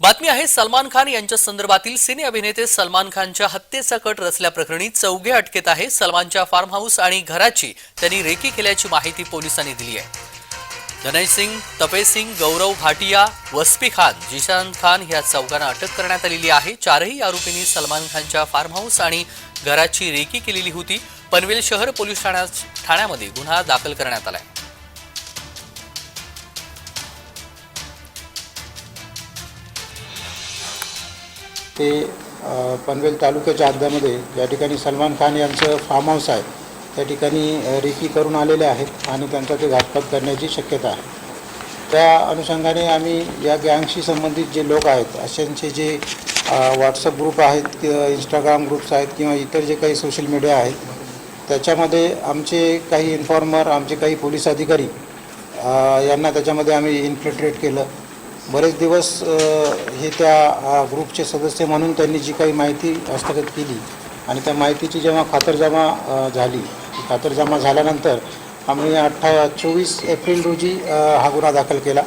बातमी आहे सलमान खान यांच्या संदर्भातील सिने अभिनेते सलमान खानच्या हत्येचा कट रचल्याप्रकरणी चौघे अटकेत आहे. सलमानच्या फार्म हाऊस आणि घराची त्यांनी रेकी केल्याची माहिती पोलिसांनी दिली आहे. धनय सिंग तपे सिंग गौरव भाटिया वस्फी खान जिशान खान या चौघांना अटक करण्यात आलेली आहे. चारही आरोपींनी सलमान खानच्या फार्म हाऊस आणि घराची रेकी केलेली होती. पनवेल शहर पोलीस ठाण्यामध्ये गुन्हा दाखल करण्यात आला आहे ते पनवेल तालुक्याच्या हद्दीमध्ये या ठिकाणी सलमान खान यांचं फार्म हाऊस आहे. त्या ठिकाणी रेकी करून आलेले आहेत आणि त्यांचा ते घातपात करण्याची शक्यता आहे. त्या अनुषंगाने आम्ही या गँगशी संबंधित जे लोक आहेत अशांचे जे व्हॉट्सअप ग्रुप आहेत इंस्टाग्राम ग्रुप्स आहेत किंवा इतर जे काही सोशल मीडिया आहेत त्याच्यामध्ये आमचे काही इन्फॉर्मर आमचे काही पोलीस अधिकारी यांना त्याच्यामध्ये आम्ही इन्फिल्ट्रेट केलं. बरेच दिवस हे त्या ग्रुपचे सदस्य म्हणून त्यांनी जी काही माहिती हस्तगत केली आणि त्या माहितीची जेव्हा खातरजमा झाली खातरजमा झाल्यानंतर आम्ही अठ्ठा चोवीस एप्रिल रोजी हा गुन्हा दाखल केला.